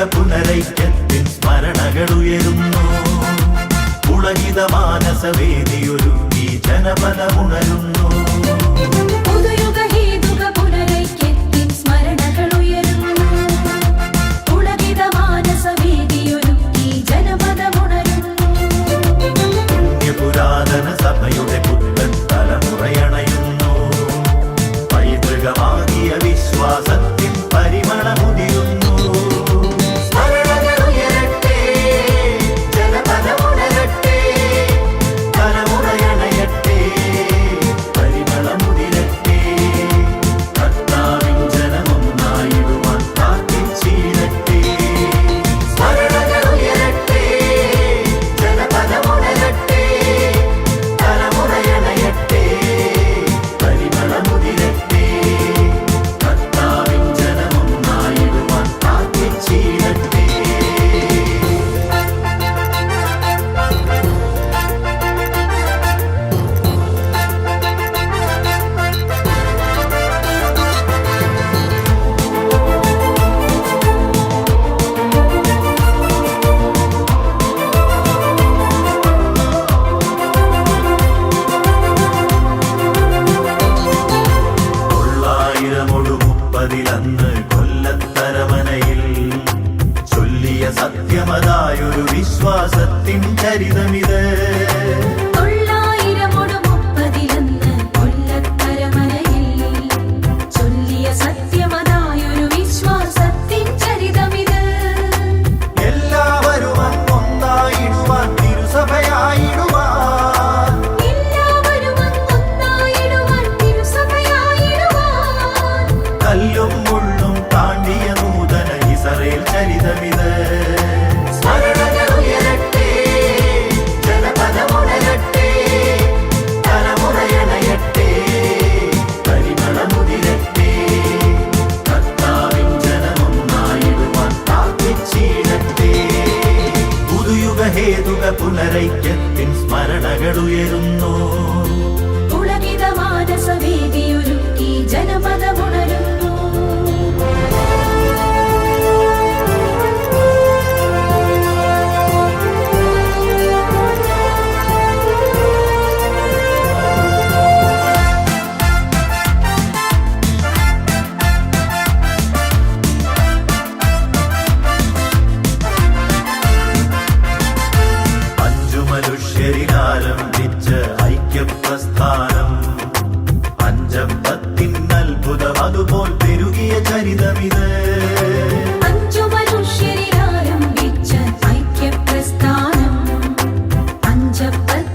ലോക പുനരൈക്യത്തിൻ സ്മരണകൾ ഉയരുന്നു പുളകിത മാനസവേദിയൊരു ഈ ജനപദമുണരുന്നു. വിശ്വാസത്തിൻ ചരിതമിത്. മലരൈക്യത്തിൻ സ്മരണകളുയരുന്നു. പുളകിത മാനസവീതിയു അഞ്ചം പത്തിൻ അത്ഭുതം അതുപോൽ പെരുകിയ ചരിതമിത്. അഞ്ചു മനുഷ്യരിൽ ആരംഭിച്ച ഐക്യ പ്രസ്ഥാനം അഞ്ചപ്പത്തി